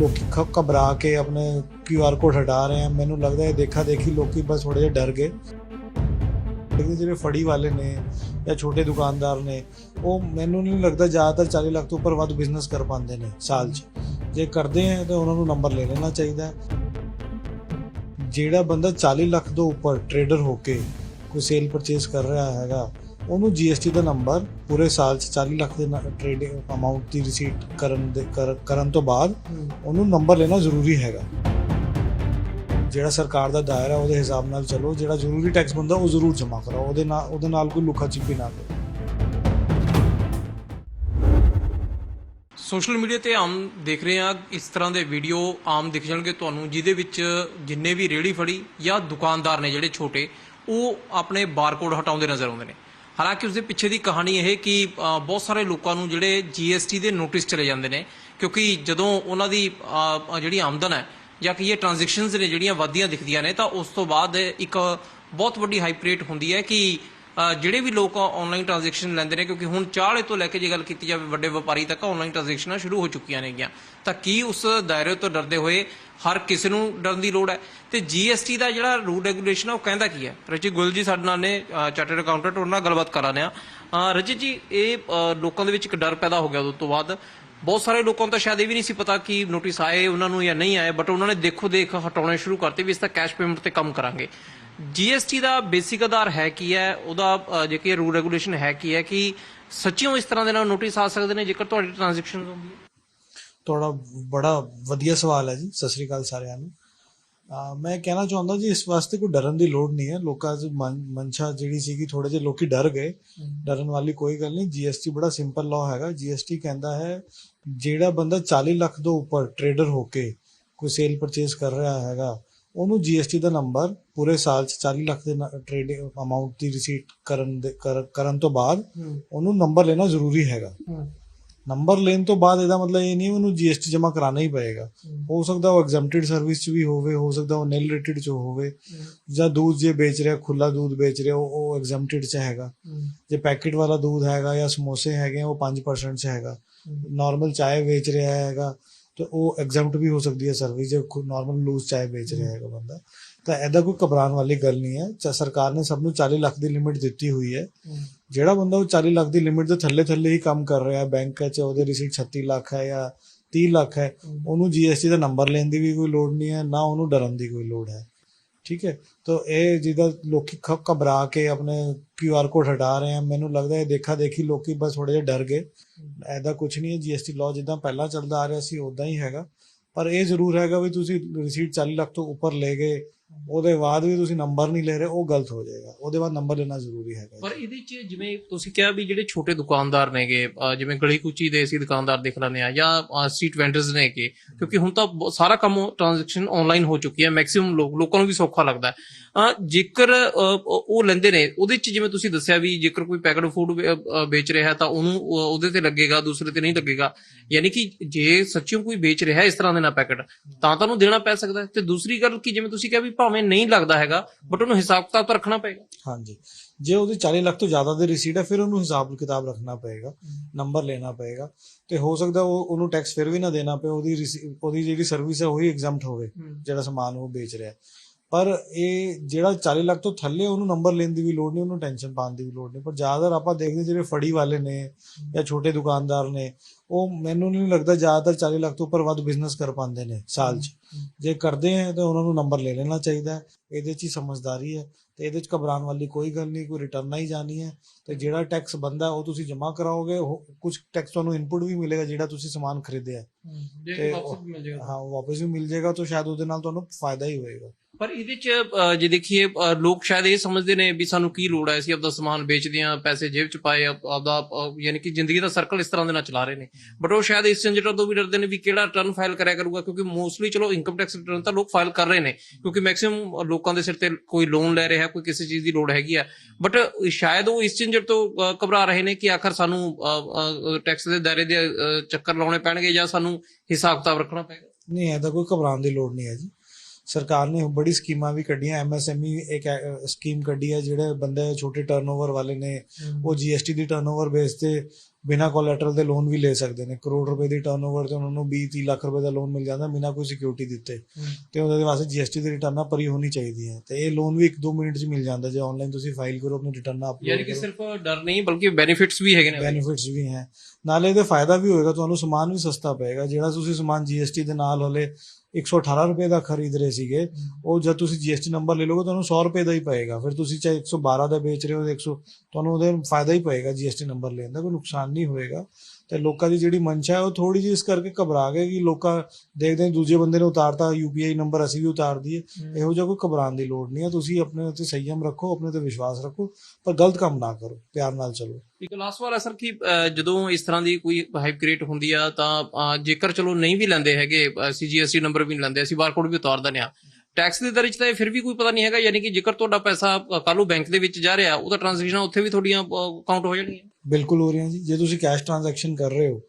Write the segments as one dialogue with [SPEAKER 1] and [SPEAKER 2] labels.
[SPEAKER 1] ਲੋਕ ਘਬਰਾ ਕੇ ਆਪਣੇ ਕਿਊ ਆਰ ਕੋਡ ਹਟਾ ਰਹੇ ਆ। ਮੈਨੂੰ ਲੱਗਦਾ ਇਹ ਦੇਖਾ ਦੇਖੀ ਲੋਕੀ ਬਸ ਥੋੜੇ ਜਿਹਾ ਡਰ ਗਏ। ਲੇਕਿਨ ਜਿਹੜੇ ਫੜੀ ਵਾਲੇ ਨੇ ਜਾਂ ਛੋਟੇ ਦੁਕਾਨਦਾਰ ਨੇ, ਉਹ ਮੈਨੂੰ ਨਹੀਂ ਲੱਗਦਾ ਜ਼ਿਆਦਾਤਰ 40 ਲੱਖ ਤੋਂ ਉੱਪਰ ਵੱਧ ਬਿਜ਼ਨਸ ਕਰ ਪਾਉਂਦੇ ਨੇ ਸਾਲ 'ਚ। ਜੇ ਕਰਦੇ ਆ ਤਾਂ ਉਹਨਾਂ ਨੂੰ ਨੰਬਰ ਲੈ ਲੈਣਾ ਚਾਹੀਦਾ। ਜਿਹੜਾ ਬੰਦਾ 40 ਲੱਖ ਤੋਂ ਉੱਪਰ ਟਰੇਡਰ ਹੋ ਕੇ ਕੋਈ ਸੇਲ ਪਰਚੇਸ ਕਰ ਰਿਹਾ ਹੈਗਾ ਉਹਨੂੰ GST ਦਾ ਨੰਬਰ ਪੂਰੇ ਸਾਲ 'ਚ 40 ਲੱਖ ਦੇ ਟ੍ਰੇਡਿੰਗ ਅਮਾਉਂਟ ਦੀ ਰਿਸੀਟ ਕਰਨ ਦੇ ਕਰ- ਕਰਨ ਤੋਂ ਬਾਅਦ ਉਹਨੂੰ ਨੰਬਰ ਲੈਣਾ ਜ਼ਰੂਰੀ ਹੈਗਾ। ਜਿਹੜਾ ਸਰਕਾਰ ਦਾ ਦਾਇਰਾ ਉਹਦੇ ਹਿਸਾਬ ਨਾਲ ਚਲੋ ਜਿਹੜਾ ਜ਼ਰੂਰੀ ਟੈਕਸ ਬੰਦਾ ਉਹ ਜ਼ਰੂਰ ਜਮ੍ਹਾਂ ਕਰਾਓ ਉਹਦੇ ਨਾਲ ਉਹਦੇ ਨਾਲ ਕੋਈ ਲੁਕਾ ਛਿਪੀ ਨਾ ਕਰੋ।
[SPEAKER 2] ਸੋਸ਼ਲ ਮੀਡੀਆ ਤੇ ਆਮ ਦੇਖ ਰਹੇ ਆ ਇਸ ਤਰ੍ਹਾਂ ਦੇ ਵੀਡੀਓ ਆਮ ਦਿਖ ਜਾਣਗੇ ਤੁਹਾਨੂੰ ਜਿਹਦੇ ਵਿੱਚ ਜਿੰਨੇ ਵੀ ਰੇੜੀ ਫੜੀ ਜਾਂ ਦੁਕਾਨਦਾਰ ਨੇ ਜਿਹੜੇ ਛੋਟੇ ਉਹ ਆਪਣੇ ਬਾਰਕੋਡ ਹਟਾਉਂਦੇ ਨਜ਼ਰ ਆਉਂਦੇ ਨੇ। ਹਾਲਾਂਕਿ ਉਸ ਦੇ ਪਿੱਛੇ ਦੀ ਕਹਾਣੀ ਇਹ ਕਿ ਬਹੁਤ ਸਾਰੇ ਲੋਕਾਂ ਨੂੰ ਜਿਹੜੇ GST ਦੇ ਨੋਟਿਸ ਚਲੇ ਜਾਂਦੇ ਨੇ, ਕਿਉਂਕਿ ਜਦੋਂ ਉਹਨਾਂ ਦੀ ਜਿਹੜੀ ਆਮਦਨ ਹੈ, ਜਾਂ ਕਿ ਇਹ ਟ੍ਰਾਂਜੈਕਸ਼ਨਸ ਨੇ ਜਿਹੜੀਆਂ ਵਧਦੀਆਂ ਦਿਖਦੀਆਂ ਨੇ, ਤਾਂ ਉਸ ਤੋਂ ਬਾਅਦ ਇੱਕ ਬਹੁਤ ਵੱਡੀ ਹਾਈਪਰੇਟ ਹੁੰਦੀ ਹੈ ਕਿ ਜਿਹੜੇ ਵੀ ਲੋਕ ਆਨਲਾਈਨ ਟ੍ਰਾਂਜੈਕਸ਼ਨ ਲੈਂਦੇ ਨੇ, ਕਿਉਂਕਿ ਹੁਣ ਚਾਹਲੇ ਤੋਂ ਲੈ ਕੇ ਜੇ ਗੱਲ ਕੀਤੀ ਜਾਵੇ, ਵੱਡੇ ਵਪਾਰੀ ਤੱਕ ਆਨਲਾਈਨ ਟ੍ਰਾਂਜੈਕਸ਼ਨਾਂ ਸ਼ੁਰੂ ਹੋ ਚੁੱਕੀਆਂ ਨੇਗੀਆਂ। ਤਾਂ ਕੀ ਉਸ ਦਾਇਰੇ ਤੋਂ ਡਰਦੇ ਹੋਏ ਹਰ ਕਿਸੇ ਨੂੰ ਡਰਨ ਦੀ ਲੋੜ ਹੈ? ਤੇ GST ਦਾ ਜਿਹੜਾ ਰੂਲ ਰੈਗੂਲੇਸ਼ਨ ਹੈ ਉਹ ਕਹਿੰਦਾ ਕੀ ਹੈ? ਰਚੀ ਗੁਲ ਜੀ, ਸਾਡੇ ਨਾਲ ਨੇ ਚਾਰਟਰਡ ਅਕਾਊਂਟੈਂਟ ਉਹਨਾਂ ਨਾਲ ਗੱਲਬਾਤ ਕਰਾਨੇ ਆ ਰਚਿਤ ਜੀ, ਇਹ ਲੋਕਾਂ ਦੇ ਵਿੱਚ ਇੱਕ ਡਰ ਪੈਦਾ ਹੋ ਗਿਆ ਉਸ ਤੋਂ ਬਾਅਦ। ਬਹੁਤ ਸਾਰੇ ਲੋਕਾਂ ਨੂੰ ਤਾਂ ਸ਼ਾਇਦ ਇਹ ਵੀ ਨਹੀਂ ਸੀ ਪਤਾ ਕਿ ਨੋਟਿਸ ਆਏ ਉਹਨਾਂ ਨੂੰ ਜਾਂ ਨਹੀਂ ਆਏ ਬਟ ਉਹਨਾਂ ਨੇ ਦੇਖੋ ਦੇਖ ਹਟਾਉਣੇ ਸ਼ੁਰੂ ਕਰਤੇ ਵੀ ਇਸ ਦਾ ਕੈਸ਼ ਪੇਮੈਂਟ ਤੇ ਕੰਮ ਕਰਾਂਗੇ। GST ਦਾ ਬੇਸਿਕ ਆਧਾਰ ਹੈ ਕੀ ਹੈ? ਉਹਦਾ ਅ, ਜੇ ਕਿ ਰੂਲ ਰੈਗੂਲੇਸ਼ਨ ਹੈ ਕੀ ਹੈ ਕਿ ਸੱਚੀਓ ਇਸ ਤਰ੍ਹਾਂ ਦੇ ਨਾਲ ਨੋਟਿਸ ਆ ਸਕਦੇ ਨੇ ਜੇਕਰ ਤੁਹਾਡੀ ਟ੍ਰਾਂਜੈਕਸ਼ਨ ਹੁੰਦੀ ਹੈ?
[SPEAKER 1] ਤੁਹਾਡਾ ਬੜਾ ਵਧੀਆ ਸਵਾਲ ਹੈ ਜੀ। ਸਤਿ ਸ੍ਰੀ ਅਕਾਲ ਸਾਰਿਆਂ ਨੂੰ। ਅਹ ਮੈਂ ਕਹਿਣਾ ਚਾਹੁੰਦਾ ਜੀ ਇਸ ਵਾਸਤੇ ਕੋਈ ਡਰਨ ਦੀ ਲੋੜ ਨਹੀਂ ਹੈ। ਲੋਕਾਂ ਦੀ ਮਨ- ਮਨਸ਼ਾ ਜਿਹੜੀ ਸੀਗੀ ਥੋੜੇ ਜਿਹੇ ਲੋਕੀ ਡਰ ਗਏ। ਡਰਨ ਵਾਲੀ ਕੋਈ ਗੱਲ ਨਹੀਂ। GST ਬੜਾ ਸਿੰਪਲ ਲਾਅ ਹੈਗਾ। GST ਕਹਿੰਦਾ ਹੈ ਜਿਹੜਾ ਬੰਦਾ 40 ਲੱਖ ਤੋਂ ਉੱਪਰ ਟਰੇਡਰ ਹੋ ਕੇ ਕੋਈ ਸੇਲ ਪਰਚੇਸ ਕਰ ਰਿਹਾ ਹੈਗਾ ਉਹਨੂੰ GST ਦਾ ਨੰਬਰ ਪੂਰੇ ਸਾਲ 'ਚ 40 ਲੱਖ ਦੇ ਟ੍ਰੇਡਿੰਗ ਅਮਾਉਂਟ ਦੀ ਰਿਸੀਟ ਕਰਨ ਦੇ ਕਰ- ਕਰਨ ਤੋਂ ਬਾਅਦ ਉਹਨੂੰ ਨੰਬਰ ਲੈਣਾ ਜ਼ਰੂਰੀ ਹੈਗਾ। ਨੰਬਰ ਲੈਣ ਤੋਂ ਬਾਅਦ ਇਹਦਾ ਮਤਲਬ ਇਹ ਨਹੀਂ ਉਹਨੂੰ GST ਜਮ੍ਹਾਂ ਕਰਾਣਾ ਹੀ ਪਏਗਾ। ਹੋ। ਸਕਦਾ ਉਹ ਐਗਜ਼ੈਂਪਟਡ ਸਰਵਿਸ 'ਚ ਵੀ ਹੋਵੇ ਹੋ ਸਕਦਾ ਉਹ ਨਿਲ ਰੇਟਡ 'ਚ ਹੋਵੇ ਜਾਂ ਦੁੱਧ ਜੇ ਵੇਚ ਰਿਹਾ ਖੁੱਲਾ ਦੁੱਧ ਵੇਚ ਰਿਹਾ ਉਹ ਐਗਜ਼ੈਂਪਟਡ 'ਚ ਹੈਗਾ। ਜੇ ਪੈਕੇਟ ਵਾਲਾ ਦੁੱਧ ਹੈਗਾ ਜਾਂ ਸਮੋਸੇ ਹੈਗੇ ਉਹ 5% 'ਚ ਹੈਗਾ। ਨਾਰਮਲ ਚਾय ਵੇਚ ਰਿਹਾ ਹੈਗਾ ਤੇ ਉਹ ਐਗਜ਼ੈਂਪਟ ਵੀ ਹੋ ਸਕਦੀ ਹੈ ਸਰਵਿਸ ਜੇ ਨਾਰਮਲ ਲੂਜ਼ ਚਾय ਵੇਚ ਰਿਹਾ ਹੈਗਾ ਬੰਦਾ। ਤਾਂ ਇਹਦਾ ਕੋਈ ਘਬਰਾਉਣ ਵਾਲੀ ਗੱਲ ਨਹੀਂ ਹੈ। ਚ- ਸਰਕਾਰ ਨੇ ਸਭ ਨੂੰ 40 ਲੱਖ ਦੀ ਲਿਮਿਟ ਦਿੱਤੀ ਹੋਈ ਹੈ। ਜਿਹੜਾ ਬੰਦਾ ਉਹ 40 ਲੱਖ ਦੀ ਲਿਮਿਟ ਦੇ ਥੱਲੇ ਥੱਲੇ ਹੀ ਕੰਮ ਕਰ ਰਿਹਾ ਹੈ। ਬੈਂਕ 'ਚ ਉਹਦੇ ਰਿਸੀਟ 36 ਲੱਖ ਹੈ ਜਾਂ 30 ਲੱਖ ਹੈ ਉਹਨੂੰ GST ਦਾ ਨੰਬਰ ਲੈਣ ਦੀ ਵੀ ਕੋਈ ਲੋੜ ਨਹੀਂ ਹੈ ਨਾ ਉਹਨੂੰ ਡਰਨ ਦੀ ਕੋਈ ਲੋੜ ਹੈ। ਠੀਕ ਹੈ? ਤਾਂ ਇਹ ਜਿਹਦਾ ਲੋਕੀ ਘਬਰਾ ਕੇ ਆਪਣੇ QR ਕੋਡ ਹਟਾ ਰਹੇ ਆ ਮੈਨੂੰ ਲੱਗਦਾ ਹੈ ਦੇਖਾ ਦੇਖੀ ਲੋਕੀ ਬਸ ਥੋੜੇ ਜਿਹਾ ਡਰ ਗਏ। ਐਦਾ ਕੁਝ ਨਹੀਂ ਹੈ। GST ਲਾਅ ਜਿੱਦਾਂ ਪਹਿਲਾਂ ਚੱਲਦਾ ਆ ਰਿਹਾ ਸੀ ਉਦਾਂ ਹੀ ਹੈਗਾ। ਪਰ ਇਹ ਜ਼ਰੂਰ ਹੈਗਾ ਵੀ ਤੁਸੀਂ ਰਿਸੀਟ 40 ਲੱਖ ਤੋਂ ਉੱਪਰ ਲੈ ਗਏ ਉਹਦੇ ਬਾਅਦ ਵੀ ਤੁਸੀਂ ਨੰਬਰ ਨਹੀਂ ਲੈ ਰਹੇ, ਉਹ ਗਲਤ ਹੋ ਜਾਏਗਾ। ਉਹਦੇ ਬਾਅਦ ਨੰਬਰ ਲੈਣਾ ਜ਼ਰੂਰੀ ਹੈਗਾ
[SPEAKER 2] ਪਰ ਇਹਦੇ ਚ ਜਿਵੇਂ ਤੁਸੀਂ ਕਿਹਾ ਵੀ ਜਿਹੜੇ ਛੋਟੇ ਦੁਕਾਨਦਾਰ ਨੇਗੇ ਜਿਵੇਂ ਗਲੀ ਕੁਚੀ ਦੇ ਅਸੀਂ ਦੁਕਾਨਦਾਰ ਦੇਖ ਲੈਂਦੇ ਆ ਜਾਂ ਸਟਰੀਟ ਵੈਂਡਰਸ ਨੇਗੇ, ਕਿਉਂਕਿ ਹੁਣ ਤਾਂ ਸਾਰਾ ਕੰਮ ਟ੍ਰਾਂਜੈਕਸ਼ਨ ਆਨਲਾਈਨ ਹੋ ਚੁੱਕੀ ਹੈ ਮੈਕਸਿਮਮ ਲੋਕ ਲੋਕਾਂ ਨੂੰ ਵੀ ਸੌਖਾ ਲੱਗਦਾ ਜੇਕਰ ਉਹ ਲੈਂਦੇ ਨੇ ਉਹਦੇ ਚ ਜਿਵੇਂ ਤੁਸੀਂ ਦੱਸਿਆ ਵੀ ਜੇਕਰ ਕੋਈ ਪੈਕਡ ਫੂਡ ਵੇਚ ਰਿਹਾ ਤਾਂ ਉਹਨੂੰ ਉਹ- ਉਹਦੇ ਤੇ ਲੱਗੇਗਾ ਦੂਸਰੇ ਤੇ ਨਹੀਂ ਲੱਗੇਗਾ। ਯਾਨੀ ਕਿ ਜੇ ਸੱਚਿਓ ਕੋਈ ਵੇਚ ਰਿਹਾ ਇਸ ਤਰ੍ਹਾਂ ਦੇ ਨਾਲ ਪੈਕਟ ਤਾਂ ਤੁਹਾਨੂੰ ਦੇਣਾ ਪੈ ਸਕਦਾ ਤੇ ਦੂਸਰੀ ਗੱਲ ਕਿ ਜਿਵੇਂ ਤੁਸੀਂ ਕਿਹਾ ਵੀ ਭਾਵੇਂ ਨਹੀਂ ਲੱਗਦਾ ਹੈਗਾ ਬਟ ਉਹਨੂੰ ਹਿਸਾਬ ਕਿਤਾਬ ਤਾਂ ਰੱਖਣਾ ਪਏਗਾ।
[SPEAKER 1] ਹਾਂਜੀ। ਜੇ ਉਹਦੀ 40 ਲੱਖ ਤੋਂ ਜ਼ਿਆਦਾ ਦੀ ਰਿਸੀਟ ਹੈ ਫਿਰ ਉਹਨੂੰ ਹਿਸਾਬ ਕਿਤਾਬ ਰੱਖਣਾ ਪਏਗਾ ਨੰਬਰ ਲੈਣਾ ਪਏਗਾ। ਤੇ ਹੋ ਸਕਦਾ ਉਹ ਉਹਨੂੰ ਟੈਕਸ ਫਿਰ ਵੀ ਨਾ ਦੇਣਾ ਪਏ ਉਹਦੀ ਉਹਦੀ ਜਿਹੜੀ ਸਰਵਿਸ ਹੈ ਉਹੀ ਐਗਜ਼ੈਂਪਟ ਹੋਵੇ ਜਿਹੜਾ ਸਮਾਨ ਉਹ ਵੇਚ ਰਿਹਾ। ਹੈ। ਪਰ ਇਹ ਜਿਹੜਾ 40 ਲੱਖ ਤੋਂ ਥੱਲੇ ਉਹਨੂੰ ਨੰਬਰ ਲੈਣ ਦੀ ਵੀ ਲੋੜ ਨਹੀਂ ਉਹਨੂੰ ਟੈਨਸ਼ਨ ਪਾਉਣ ਦੀ ਵੀ ਲੋੜ ਨਹੀਂ। ਪਰ ਜ਼ਿਆਦਾਤਰ ਆਪਾਂ ਦੇਖਦੇ ਜਿਹੜੇ ਫੜੀ ਵਾਲੇ ਨੇ ਜਾਂ ਛੋਟੇ ਦੁਕਾਨਦਾਰ ਨੇ ਉਹ ਮੈਨੂੰ ਨਹੀਂ ਲੱਗਦਾ ਜ਼ਿਆਦਾਤਰ 40 ਲੱਖ ਤੋਂ ਉੱਪਰ ਵੱਧ ਬਿਜ਼ਨਸ ਕਰ ਪਾਉਂਦੇ ਨੇ ਸਾਲ 'ਚ। ਜੇ ਕਰਦੇ ਆ ਤਾਂ ਉਹਨਾਂ ਨੂੰ ਨੰਬਰ ਲੈ ਲੈਣਾ ਚਾਹੀਦਾ ਹੈ। ਇਹਦੇ 'ਚ ਹੀ ਸਮਝਦਾਰੀ ਹੈ ਤੇ ਇਹਦੇ 'ਚ ਘਬਰਾਉਣ ਵਾਲੀ ਕੋਈ ਗੱਲ ਨਹੀਂ ਕੋਈ ਰਿਟਰਨ ਹੀ ਜਾਣੀ ਹੈ। ਤੇ ਜਿਹੜਾ ਟੈਕਸ ਬੰਦਾ ਉਹ ਤੁਸੀਂ ਜਮ੍ਹਾਂ ਕਰਾਓਗੇ ਕੁਝ ਟੈਕਸ ਤੁਹਾਨੂੰ ਇਨਪੁਟ ਵੀ ਮਿਲੇਗਾ ਜਿਹੜਾ ਤੁਸੀਂ ਸਮਾਨ ਖਰੀਦਿਆ ਹੈ। ਤੇ
[SPEAKER 2] ਵਾਪਸ ਵੀ ਮਿਲ ਜਾਏਗਾ
[SPEAKER 1] ਹਾਂ ਵਾਪਸ ਵੀ ਮਿਲ ਜਾਏਗਾ ਤਾਂ ਸ਼ਾਇਦ ਉਹਦੇ ਨਾਲ ਤੁਹਾਨੂੰ ਫਾਇਦਾ ਹੀ ਹੋਏਗਾ।
[SPEAKER 2] ਪਰ ਇਹਦੇ ਚ ਜੇ ਦੇਖੀਏ ਲੋਕ ਸ਼ਾਇਦ ਇਹ ਸਮਝਦੇ ਨੇ ਵੀ ਸਾਨੂੰ ਕੀ ਲੋੜ ਹੈ ਅਸੀਂ ਆਪਦਾ ਸਮਾਨ ਵੇਚਦੇ ਆ ਪੈਸੇ ਜੇਬ ਚ ਪਾਏ ਆਪਦਾ ਯਾਨੀ ਕਿ ਜ਼ਿੰਦਗੀ ਦਾ ਸਰਕਲ ਇਸ ਤਰ੍ਹਾਂ ਦੇ ਨਾਲ ਚਲਾ ਰਹੇ ਨੇ। ਬਟ ਉਹ ਸ਼ਾਇਦ ਇਸ ਝੰਜਟਾਂ ਤੋਂ ਵੀ ਡਰਦੇ ਨੇ ਵੀ ਕਿਹੜਾ ਰਿਟਰਨ ਫਾਈਲ ਕਰਿਆ ਕਰੂਗਾ, ਕਿਉਂਕਿ ਮੋਸਟਲੀ ਚਲੋ ਇਨਕਮ ਟੈਕਸ ਰਿਟਰਨ ਤਾਂ ਲੋਕ ਫਾਈਲ ਕਰ ਰਹੇ ਨੇ, ਕਿਉਂਕਿ ਮੈਕਸਿਮਮ ਲੋਕਾਂ ਦੇ ਸਿਰ ਤੇ ਕੋਈ ਲੋਨ ਲੈ ਰਿਹਾ, ਕੋਈ ਕਿਸੇ ਚੀਜ਼ ਦੀ ਲੋੜ ਹੈਗੀ ਆ। ਬਟ ਸ਼ਾਇਦ ਉਹ ਇਸ ਝੰਜਟ ਤੋਂ ਘਬਰਾ ਰਹੇ ਨੇ ਕਿ ਆਖਰ ਸਾਨੂੰ ਟੈਕਸ ਦੇ ਦਾਇਰੇ ਦੇ ਚੱਕਰ ਲਾਉਣੇ ਪੈਣਗੇ ਜਾਂ ਸਾਨੂੰ ਹਿਸਾਬ ਕਿਤਾਬ ਰੱਖਣਾ ਪਏਗਾ।
[SPEAKER 1] ਨਹੀਂ ਇਹਦਾ ਕੋਈ ਘਬਰਾਉਣ ਦੀ ਲੋੜ ਨਹੀਂ ਹੈ ਜੀ। ਸਰਕਾਰ ਨੇ ਬੜੀ ਸਕੀਮਾਂ ਵੀ ਕੱਢੀਆਂ ਐਮਐਸਐਮਈ ਇੱਕ ਸਕੀਮ ਕੱਢੀ ਹੈ ਜਿਹੜੇ ਬੰਦੇ ਛੋਟੇ ਟਰਨਓਵਰ ਵਾਲੇ ਨੇ ਉਹ GST ਦੀ ਟਰਨਓਵਰ ਬੇਸ ਤੇ ਬਿਨਾਂ ਕੋਲੈਟਰਲ ਦੇ ਲੋਨ ਵੀ ਲੈ ਸਕਦੇ ਨੇ। ਕਰੋੜ ਰੁਪਏ ਦੀ ਟਰਨਓਵਰ ਤੇ ਉਹਨਾਂ ਨੂੰ 20 30 ਲੱਖ ਰੁਪਏ ਦਾ ਲੋਨ ਮਿਲ ਜਾਂਦਾ ਬਿਨਾਂ ਕੋਈ ਸਿਕਿਉਰਿਟੀ ਦਿੱਤੇ। ਤੇ ਉਹਦੇ ਵਾਸਤੇ ਜੀਐਸਟੀ ਦੀ ਰਿਟਰਨਾਂ ਭਰੀ ਹੋਣੀ ਚਾਹੀਦੀ ਹੈ। ਤੇ ਇਹ ਲੋਨ ਵੀ 1-2 ਮਿੰਟ 'ਚ ਮਿਲ ਜਾਂਦਾ ਜੇ ਆਨਲਾਈਨ ਤੁਸੀਂ ਫਾਈਲ ਕਰੋ ਆਪਣੀ ਰਿਟਰਨਾਂ
[SPEAKER 2] ਯਾਨੀ
[SPEAKER 1] ਅਪਲੋਡ
[SPEAKER 2] ਕਿ
[SPEAKER 1] ਕਰੋ।
[SPEAKER 2] ਸਿਰਫ ਡਰ ਨਹੀਂ ਬਲਕਿ ਬੈਨੀਫਿਟਸ ਵੀ ਹੈਗੇ ਨੇ
[SPEAKER 1] ਬੈਨੀਫਿਟਸ ਵੀ ਹੈ। ਨਾਲੇ ਇਹਦੇ ਫਾਇਦਾ ਵੀ ਹੋਏਗਾ ਤੁਹਾਨੂੰ ਸਮਾਨ ਵੀ ਸਸਤਾ ਪਏਗਾ। ਜਿਹੜਾ ਤੁਸੀਂ ਸਮਾਨ ਜੀਐਸਟੀ ਦੇ ਨਾਲ ਹਲੇ 118 ਰੁਪਏ ਦਾ ਖਰੀਦ ਰਹੇ ਸੀਗੇ। ਉਹ ਜਦ ਤੁਸੀਂ ਜੀਐਸਟੀ ਨੰਬਰ ਲੈ ਲਓਗੇ, ਤੁਹਾਨੂੰ 100 ਰੁਪਏ ਦਾ ਹੀ ਪਏਗਾ। ਫਿਰ ਤੁਸੀਂ ਚਾਹੇ 112 ਦਾ ਵੇਚ ਰਹੇ ਹੋ ਤੇ 100 ਤੁਹਾਨੂੰ ਉਹਦੇ ਫਾਇਦਾ ਹੀ ਪਏਗਾ ਜੀਐਸਟੀ ਨੰਬਰ ਲੈਣ ਦਾ, ਕੋਈ ਨੁਕਸਾਨ ਨਹੀਂ ਹੋਏਗਾ। ਤੇ ਲੋਕਾਂ ਦੀ ਜਿਹੜੀ ਮਨਸ਼ਾ ਹੈ ਉਹ ਥੋੜੀ ਜਿਹੀ ਇਸ ਕਰਕੇ ਘਬਰਾ ਗਏ ਕਿ ਲੋਕਾਂ ਦੇਖਦੇ ਨੇ ਦੂਜੇ ਬੰਦੇ ਨੇ ਉਤਾਰਤਾ ਯੂਪੀਆਈ ਨੰਬਰ ਅਸੀਂ ਵੀ ਉਤਾਰ ਦਈਏ। ਇਹੋ ਜਿਹਾ ਕੋਈ ਘਬਰਾਉਣ ਦੀ ਲੋੜ ਨਹੀਂ ਹੈ। ਤੁਸੀਂ ਆਪਣੇ ਉੱਤੇ ਸੰਯਮ ਰੱਖੋ ਆਪਣੇ ਤੇ ਵਿਸ਼ਵਾਸ ਰੱਖੋ ਪਰ ਗਲਤ ਕੰਮ ਨਾ ਕਰੋ। ਪਿਆਰ ਨਾਲ ਚੱਲੋ।
[SPEAKER 2] ਇੱਕ ਲਾਸਟ ਸਵਾਲ ਹੈ ਸਰ ਕਿ ਜਦੋਂ ਇਸ ਤਰ੍ਹਾਂ ਦੀ ਕੋਈ ਹਾਈਪ ਕ੍ਰੀਏਟ ਹੁੰਦੀ ਆ ਤਾਂ ਜੇਕਰ ਚਲੋ ਨਹੀਂ ਵੀ ਲੈਂਦੇ ਹੈਗੇ ਅਸੀਂ ਜੀਐਸਟੀ ਨੰਬਰ ਵੀ ਨਹੀਂ ਲੈਂਦੇ ਅਸੀਂ ਬਾਰਕੋਡ ਵੀ ਉਤਾਰ ਦਿੰਦੇ ਆ ਟੈਕਸ ਦੇ ਦਰਜ ਤਾਂ ਇਹ ਫਿਰ ਵੀ ਕੋਈ ਪਤਾ ਨਹੀਂ ਹੈਗਾ ਯਾਨੀ ਕਿ ਜੇਕਰ ਤੁਹਾਡਾ ਪੈਸਾ ਕੱਲ ਬੈਂਕ ਦੇ ਵਿੱਚ ਜਾ ਰਿਹਾ ਉਹਦਾ ਟ੍ਰਾਂਜੈਕਸ਼ਨ ਉੱਥੇ ਵੀ ਤੁਹਾਡੀਆਂ ਕਾਊਂਟ ਹੋ ਜਾਣਗੀਆਂ।
[SPEAKER 1] ਬਿਲਕੁਲ ਹੋ ਰਹੀਆਂ ਜੀ। ਜੇ ਤੁਸੀਂ ਕੈਸ਼ ਟ੍ਰਾਂਜੈਕਸ਼ਨ ਕਰ ਰਹੇ ਹੋ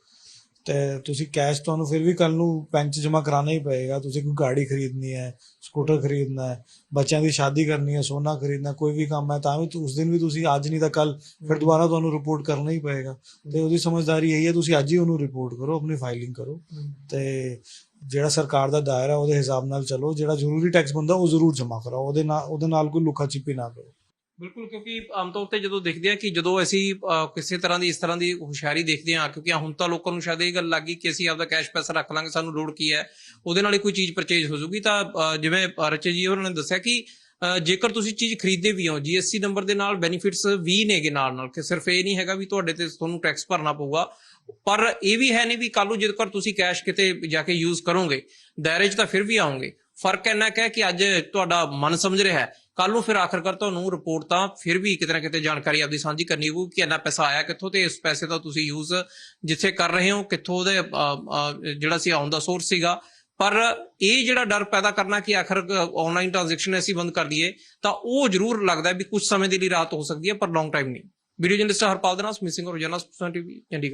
[SPEAKER 1] ਤੇ ਤੁਸੀਂ ਕੈਸ਼ ਤੁਹਾਨੂੰ ਫਿਰ ਵੀ ਕੱਲ ਨੂੰ ਬੈਂਕ 'ਚ ਜਮ੍ਹਾਂ ਕਰਾਉਣਾ ਹੀ ਪਏਗਾ। ਤੁਸੀਂ ਕੋਈ ਗਾੜੀ ਖਰੀਦਣੀ ਹੈ ਸਕੂਟਰ ਖਰੀਦਣਾ ਹੈ ਬੱਚਿਆਂ ਦੀ ਸ਼ਾਦੀ ਕਰਨੀ ਹੈ ਸੋਨਾ ਖਰੀਦਣਾ ਕੋਈ ਵੀ ਕੰਮ ਹੈ ਤਾਂ ਵੀ ਉਸ ਦਿਨ ਵੀ ਤੁਸੀਂ ਅੱਜ ਨਹੀਂ ਤਾਂ ਕੱਲ ਫਿਰ ਦੁਬਾਰਾ ਤੁਹਾਨੂੰ ਰਿਪੋਰਟ ਕਰਨਾ ਹੀ ਪਏਗਾ। ਤੇ ਉਹਦੀ ਸਮਝਦਾਰੀ ਇਹੀ ਹੈ ਤੁਸੀਂ ਅੱਜ ਹੀ ਉਹਨੂੰ ਰਿਪੋਰਟ ਕਰੋ ਆਪਣੀ ਫਾਈਲਿੰਗ ਕਰੋ। ਤੇ ਜਿਹੜਾ ਸਰਕਾਰ ਦਾ ਦਾਇਰਾ ਉਹਦੇ ਹਿਸਾਬ ਨਾਲ ਚਲੋ। ਜਿਹੜਾ ਜ਼ਰੂਰੀ ਟੈਕਸ ਬੰਦਾ ਉਹ ਜ਼ਰੂਰ ਜਮ੍ਹਾਂ ਕਰਾਓ। ਉਹਦੇ ਨਾਲ ਉਹਦੇ ਨਾਲ ਕੋਈ ਲੁਕਾ ਛਿਪੀ ਨਾ ਕਰੋ।
[SPEAKER 2] ਬਿਲਕੁਲ, ਕਿਉਂਕਿ ਆਮ ਤੌਰ ਤੇ ਜਦੋਂ ਦੇਖਦੇ ਆ ਕਿ ਜਦੋਂ ਅਸੀਂ ਕਿਸੇ ਤਰ੍ਹਾਂ ਦੀ, ਇਸ ਤਰ੍ਹਾਂ ਦੀ ਹੁਸ਼ਿਆਰੀ ਦੇਖਦੇ ਆ ਕਿਉਂਕਿ ਹੁਣ ਤਾਂ ਲੋਕਾਂ ਨੂੰ ਸ਼ਾਇਦ ਇਹ ਗੱਲ ਲੱਗੀ ਕਿ ਅਸੀਂ ਆਪਦਾ ਕੈਸ਼ ਪੈਸਾ ਰੱਖ ਲਾਂਗੇ, ਸਾਨੂੰ ਲੋੜ ਕੀ ਹੈ, ਉਹਦੇ ਨਾਲ ਹੀ ਕੋਈ ਚੀਜ਼ ਪਰਚੇਜ ਹੋ ਜੂਗੀ ਤਾਂ ਜਿਵੇਂ ਰਚੇ ਜੀ ਉਹਨਾਂ ਨੇ ਦੱਸਿਆ ਕਿ ਜੇਕਰ ਤੁਸੀਂ ਚੀਜ਼ ਖਰੀਦਦੇ ਵੀ ਹੋ ਜੀਐਸਟੀ ਨੰਬਰ ਦੇ ਨਾਲ ਬੈਨੀਫਿਟਸ ਵੀ ਨੇਗੇ ਨਾਲ ਨਾਲ, ਕਿ ਸਿਰਫ ਇਹ ਨਹੀਂ ਹੈਗਾ ਵੀ ਤੁਹਾਡੇ ਤੇ ਤੁਹਾਨੂੰ ਟੈਕਸ ਭਰਨਾ ਪਊਗਾ, ਪਰ ਇਹ ਵੀ ਹੈ ਨਹੀਂ ਵੀ ਕੱਲ ਨੂੰ ਜੇਕਰ ਤੁਸੀਂ ਕੈਸ਼ ਕਿਤੇ ਜਾ ਕੇ ਯੂਜ਼ ਕਰੋਗੇ ਦਾਇਰੇ 'ਚ ਤਾਂ ਫਿਰ ਵੀ ਆਉਂਗੇ ਫ਼ਰਕ ਇੰਨਾ ਕੁ ਹੈ ਕਿ ਅੱਜ ਤੁਹਾਡਾ ਮਨ ਸਮਝ ਰਿਹਾ ਹੈ ਕੱਲ ਨੂੰ ਫਿਰ ਆਖਰਕਾਰ ਤੁਹਾਨੂੰ ਰਿਪੋਰਟ ਤਾਂ ਫਿਰ ਵੀ ਕਿਤੇ ਨਾ ਕਿਤੇ ਜਾਣਕਾਰੀ ਆਪਦੀ ਸਾਂਝੀ ਕਰਨੀ ਹੋਊ ਕਿ ਇੰਨਾ ਪੈਸਾ ਆਇਆ ਕਿੱਥੋਂ ਤੇ ਇਸ ਪੈਸੇ ਦਾ ਤੁਸੀਂ ਯੂਜ਼ ਜਿੱਥੇ ਕਰ ਰਹੇ ਹੋ, ਕਿੱਥੋਂ ਉਹਦੇ ਜਿਹੜਾ ਸੀ ਆਉਣ ਦਾ ਸੋਰਸ ਸੀਗਾ। ਪਰ ਇਹ ਜਿਹੜਾ ਡਰ ਪੈਦਾ ਕਰਨਾ ਕਿ ਆਖਰ ਆਨਲਾਈਨ ਟ੍ਰਾਂਜੈਕਸ਼ਨ ਅਸੀਂ ਬੰਦ ਕਰ ਦਈਏ, ਤਾਂ ਉਹ ਜ਼ਰੂਰ ਲੱਗਦਾ ਵੀ ਕੁਝ ਸਮੇਂ ਦੇ ਲਈ ਰਾਤ ਹੋ ਸਕਦੀ ਹੈ, ਪਰ ਲੌਂਗ ਟਾਈਮ ਨਹੀਂ। ਵੀਡੀਓ ਜਰਨਲਿਸਟ ਹਰਪਾਲ ਦੇ ਨਾਲ ਮਿਸਿੰਗ ਰੋਜ਼ਾਨਾ ਟੀਵੀ, ਚੰਡੀਗੜ੍ਹ।